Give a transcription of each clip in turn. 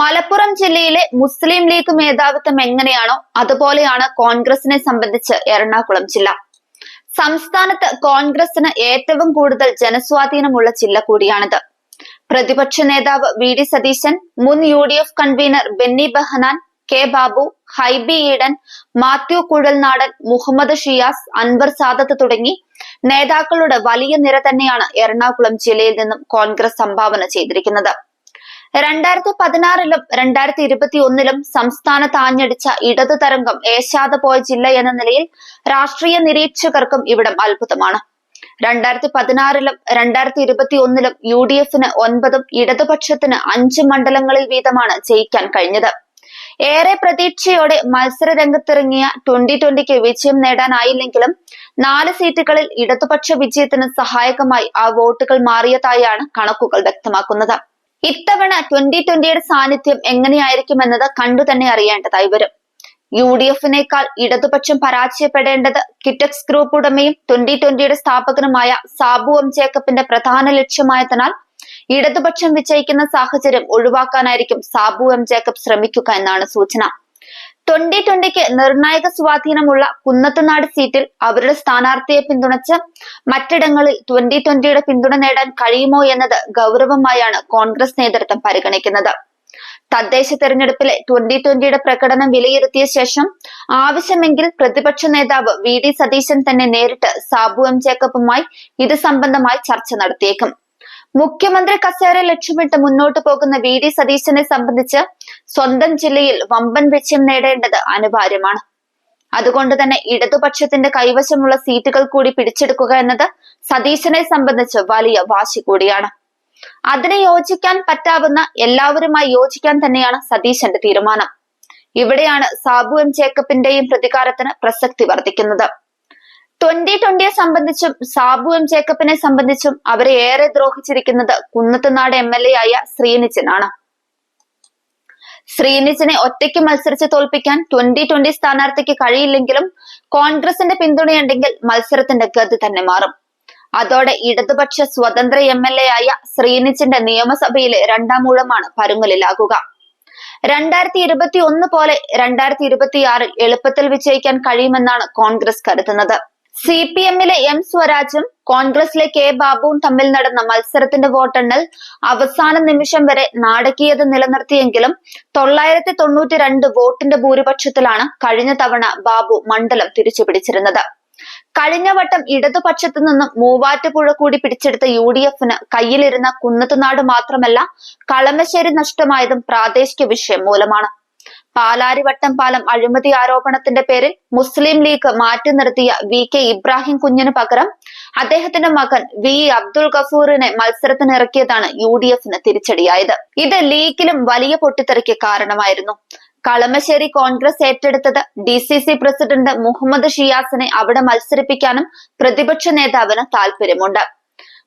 മലപ്പുറം ജില്ലയിലെ മുസ്ലിം ലീഗ് മേധാവിത്വം എങ്ങനെയാണോ അതുപോലെയാണ് കോൺഗ്രസിനെ സംബന്ധിച്ച് എറണാകുളം ജില്ല. സംസ്ഥാനത്ത് കോൺഗ്രസിന് ഏറ്റവും കൂടുതൽ ജനസ്വാധീനമുള്ള ജില്ല കൂടിയാണിത്. പ്രതിപക്ഷ നേതാവ് വി ഡി സതീശൻ മുൻ U D F convener Benny Behanan K Babu Hibi Eden Mathew Kuzhalnadan Muhammad Shiyas Anwar Sadath തുടങ്ങി നേതാക്കളുടെ വലിയ നിര തന്നെയാണ് എറണാകുളം ജില്ലയിൽ നിന്നും കോൺഗ്രസ് സംഭാവന ചെയ്തിരിക്കുന്നത്. രണ്ടായിരത്തി പതിനാറിലും രണ്ടായിരത്തി ഇരുപത്തി ഒന്നിലും സംസ്ഥാനത്ത് ആഞ്ഞടിച്ച ഇടതു തരംഗം ഏശാതെ പോയ ജില്ല എന്ന നിലയിൽ രാഷ്ട്രീയ നിരീക്ഷകർക്കും ഇവിടം അത്ഭുതമാണ്. രണ്ടായിരത്തി പതിനാറിലും രണ്ടായിരത്തി ഇരുപത്തി ഒന്നിലും യു ഡി എഫിന് ഒൻപതും ഇടതുപക്ഷത്തിന് അഞ്ച് മണ്ഡലങ്ങളിൽ വീതമാണ് ജയിക്കാൻ കഴിഞ്ഞത്. ഏറെ പ്രതീക്ഷയോടെ മത്സര രംഗത്തിറങ്ങിയ ട്വന്റി ട്വന്റിക്ക് വിജയം നേടാനായില്ലെങ്കിലും നാല് സീറ്റുകളിൽ ഇടതുപക്ഷ വിജയത്തിന് സഹായകമായി ആ വോട്ടുകൾ മാറിയതായാണ് കണക്കുകൾ വ്യക്തമാക്കുന്നത്. ഇത്തവണ ട്വന്റി ട്വന്റിയുടെ സാന്നിധ്യം എങ്ങനെയായിരിക്കും എന്നത് കണ്ടു തന്നെ അറിയേണ്ടതായി വരും. യു ഡി എഫിനേക്കാൾ ഇടതുപക്ഷം പരാജയപ്പെടേണ്ടത് കിറ്റക്സ് ഗ്രൂപ്പ് ഉടമയും ട്വന്റി ട്വന്റിയുടെ സ്ഥാപകനുമായ സാബു എം ജേക്കബിന്റെ പ്രധാന ലക്ഷ്യമായതിനാൽ ഇടതുപക്ഷം വിജയിക്കുന്ന സാഹചര്യം ഒഴിവാക്കാനായിരിക്കും സാബു എം ജേക്കബ് ശ്രമിക്കുക എന്നാണ് സൂചന. ട്വന്റി ട്വന്റിക്ക് നിർണായക സ്വാധീനമുള്ള കുന്നത്തുനാട് സീറ്റിൽ അവരുടെ സ്ഥാനാർത്ഥിയെ പിന്തുണച്ച് മറ്റിടങ്ങളിൽ ട്വന്റി ട്വന്റിയുടെ പിന്തുണ നേടാൻ കഴിയുമോ എന്നത് ഗൗരവമായാണ് കോൺഗ്രസ് നേതൃത്വം പരിഗണിക്കുന്നത്. തദ്ദേശ തെരഞ്ഞെടുപ്പിലെ ട്വന്റി ട്വന്റിയുടെ പ്രകടനം വിലയിരുത്തിയ ശേഷം ആവശ്യമെങ്കിൽ പ്രതിപക്ഷ നേതാവ് വി ഡി സതീശൻ തന്നെ നേരിട്ട് സാബു എം ജേക്കബുമായി ഇത് സംബന്ധമായി ചർച്ച നടത്തിയേക്കും. മുഖ്യമന്ത്രി കസേര ലക്ഷ്യമിട്ട് മുന്നോട്ട് പോകുന്ന വി ഡി സതീശനെ സംബന്ധിച്ച് സ്വന്തം ജില്ലയിൽ വമ്പൻ വിജയം നേടേണ്ടത് അനിവാര്യമാണ്. അതുകൊണ്ട് തന്നെ ഇടതുപക്ഷത്തിന്റെ കൈവശമുള്ള സീറ്റുകൾ കൂടി പിടിച്ചെടുക്കുക എന്നത് സതീശനെ സംബന്ധിച്ച് വലിയ വാശി കൂടിയാണ്. അതിനെ യോജിക്കാൻ പറ്റാവുന്ന എല്ലാവരുമായി യോജിക്കാൻ തന്നെയാണ് സതീശന്റെ തീരുമാനം. ഇവിടെയാണ് സാബു എം ജേക്കബിന്റെയും പ്രതികാരത്തിന് പ്രസക്തി വർദ്ധിക്കുന്നത്. ട്വന്റി ട്വന്റിയെ സംബന്ധിച്ചും സാബു എം ജേക്കബിനെ സംബന്ധിച്ചും അവരെ ഏറെ ദ്രോഹിച്ചിരിക്കുന്നത് കുന്നത്തുനാട് എം എൽ എ ആയ ശ്രീനിച്ചനാണ് ശ്രീനിച്ചനെ ഒറ്റയ്ക്ക് മത്സരിച്ച് തോൽപ്പിക്കാൻ ട്വന്റി ട്വന്റി സ്ഥാനാർത്ഥിക്ക് കഴിയില്ലെങ്കിലും കോൺഗ്രസിന്റെ പിന്തുണയുണ്ടെങ്കിൽ മത്സരത്തിന്റെ ഗതി തന്നെ മാറും. അതോടെ ഇടതുപക്ഷ സ്വതന്ത്ര എം എൽ എ ആയ ശ്രീനിച്ചിന്റെ നിയമസഭയിലെ രണ്ടാം ഊഴമാണ് പരുങ്ങലിലാകുക. രണ്ടായിരത്തി ഇരുപത്തി ഒന്ന് പോലെ രണ്ടായിരത്തി ഇരുപത്തിയാറിൽ എളുപ്പത്തിൽ വിജയിക്കാൻ കഴിയുമെന്നാണ് കോൺഗ്രസ് കരുതുന്നത്. സി പി എമ്മിലെ എം സ്വരാജും കോൺഗ്രസിലെ കെ ബാബുവും തമ്മിൽ നടന്ന മത്സരത്തിന്റെ വോട്ടെണ്ണൽ അവസാന നിമിഷം വരെ നാടകീയത നിലനിർത്തിയെങ്കിലും തൊള്ളായിരത്തി തൊണ്ണൂറ്റി രണ്ട് വോട്ടിന്റെ ഭൂരിപക്ഷത്തിലാണ് കഴിഞ്ഞ തവണ ബാബു മണ്ഡലം തിരിച്ചുപിടിച്ചിരുന്നത്. കഴിഞ്ഞ വട്ടം ഇടതുപക്ഷത്തു നിന്നും മൂവാറ്റുപുഴ കൂടി പിടിച്ചെടുത്ത യു ഡി എഫിന് കയ്യിലിരുന്ന കുന്നത്തുനാട് മാത്രമല്ല കളമശ്ശേരി നഷ്ടമായതും പ്രാദേശിക വിഷയം മൂലമാണ്. പാലാരിവട്ടം പാലം അഴിമതി ആരോപണത്തിന്റെ പേരിൽ മുസ്ലിം ലീഗ് മാറ്റി നിർത്തിയ വി കെ ഇബ്രാഹിം കുഞ്ഞിന് പകരം അദ്ദേഹത്തിന്റെ മകൻ വി അബ്ദുൾ ഗഫൂറിനെ മത്സരത്തിനിറക്കിയതാണ് യു ഡി എഫിന് തിരിച്ചടിയായത്. ഇത് ലീഗിലും വലിയ പൊട്ടിത്തെറിക്ക് കാരണമായിരുന്നു. കളമശ്ശേരി കോൺഗ്രസ് ഏറ്റെടുത്തത് D C C president Muhammad ഷിയാസിനെ അവിടെ മത്സരിപ്പിക്കാനും പ്രതിപക്ഷ നേതാവിന് താല്പര്യമുണ്ട്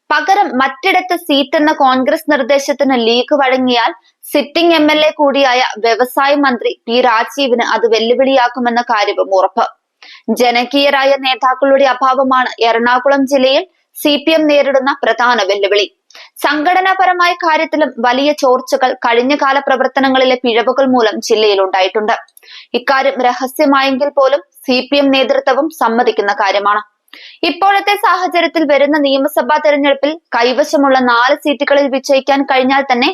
പകരം മറ്റിടത്ത് സീറ്റ് എന്ന കോൺഗ്രസ് നിർദ്ദേശത്തിന് ലീഗ് വഴങ്ങിയാൽ സിറ്റിംഗ് എം എൽ എ കൂടിയായ വ്യവസായ മന്ത്രി പി രാജീവിന് അത് വെല്ലുവിളിയാക്കുമെന്ന കാര്യവും ഉറപ്പ്. ജനകീയരായ നേതാക്കളുടെ അഭാവമാണ് എറണാകുളം ജില്ലയിൽ സി പി എം നേരിടുന്ന പ്രധാന വെല്ലുവിളി. സംഘടനാപരമായ കാര്യത്തിലും വലിയ ചോർച്ചകൾ കഴിഞ്ഞ കാല പ്രവർത്തനങ്ങളിലെ പിഴവുകൾ മൂലം ജില്ലയിൽ ഉണ്ടായിട്ടുണ്ട്. ഇക്കാര്യം രഹസ്യമായെങ്കിൽ പോലും സി പി എം നേതൃത്വവും സമ്മതിക്കുന്ന കാര്യമാണ്. ഇപ്പോഴത്തെ സാഹചര്യത്തിൽ വരുന്ന നിയമസഭാ തെരഞ്ഞെടുപ്പിൽ കൈവശമുള്ള നാല് സീറ്റുകളിൽ വിജയിക്കാൻ കഴിഞ്ഞാൽ തന്നെ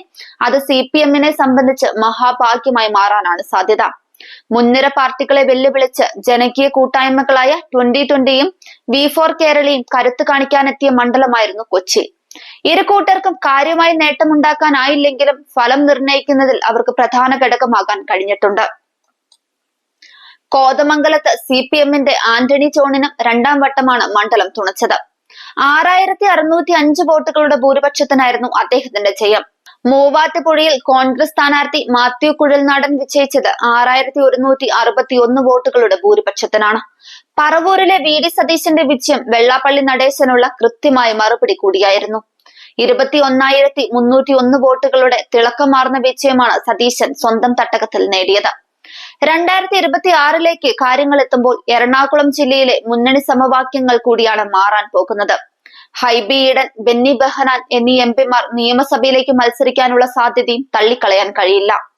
അത് സി പി എമ്മിനെ സംബന്ധിച്ച് മഹാഭാഗ്യമായി മാറാനാണ് സാധ്യത. മുൻനിര പാർട്ടികളെ വെല്ലുവിളിച്ച് ജനകീയ കൂട്ടായ്മകളായ ട്വന്റി ട്വന്റിയും വി ഫോർ കേരളയും കരുത്ത് കാണിക്കാനെത്തിയ മണ്ഡലമായിരുന്നു കൊച്ചി. ഇരു കൂട്ടർക്കും കാര്യമായി നേട്ടമുണ്ടാക്കാനായില്ലെങ്കിലും ഫലം നിർണയിക്കുന്നതിൽ അവർക്ക് പ്രധാന ഘടകമാകാൻ കഴിഞ്ഞിട്ടുണ്ട്. കോതമംഗലത്ത് സി പി എമ്മിന്റെ ആന്റണി ജോണിനും രണ്ടാം വട്ടമാണ് മണ്ഡലം തുണച്ചത്. ആറായിരത്തി അറുന്നൂറ്റി അഞ്ച് വോട്ടുകളുടെ ഭൂരിപക്ഷത്തിനായിരുന്നു അദ്ദേഹത്തിന്റെ ജയം. മൂവാറ്റുപുഴയിൽ കോൺഗ്രസ് സ്ഥാനാർത്ഥി മാത്യു കുഴൽനാടൻ വിജയിച്ചത് ആറായിരത്തി ഒരുന്നൂറ്റി അറുപത്തി ഒന്ന് വോട്ടുകളുടെ ഭൂരിപക്ഷത്തിനാണ്. പറവൂരിലെ വി ഡി സതീശന്റെ വിജയം വെള്ളാപ്പള്ളി നടേശനുള്ള കൃത്യമായ മറുപടി കൂടിയായിരുന്നു. ഇരുപത്തി ഒന്നായിരത്തി മുന്നൂറ്റി ഒന്ന് വോട്ടുകളുടെ തിളക്കമാർന്ന വിജയമാണ് സതീശൻ സ്വന്തം തട്ടകത്തിൽ നേടിയത്. രണ്ടായിരത്തി ഇരുപത്തി ആറിലേക്ക് കാര്യങ്ങൾ എത്തുമ്പോൾ എറണാകുളം ജില്ലയിലെ മുന്നണി സമവാക്യങ്ങൾ കൂടിയാണ് മാറാൻ പോകുന്നത്. ഹൈബി ഈഡൻ ബെന്നി ബെഹനാൻ എന്നീ എം പിമാർ നിയമസഭയിലേക്ക് മത്സരിക്കാനുള്ള സാധ്യതയും തള്ളിക്കളയാൻ കഴിയില്ല.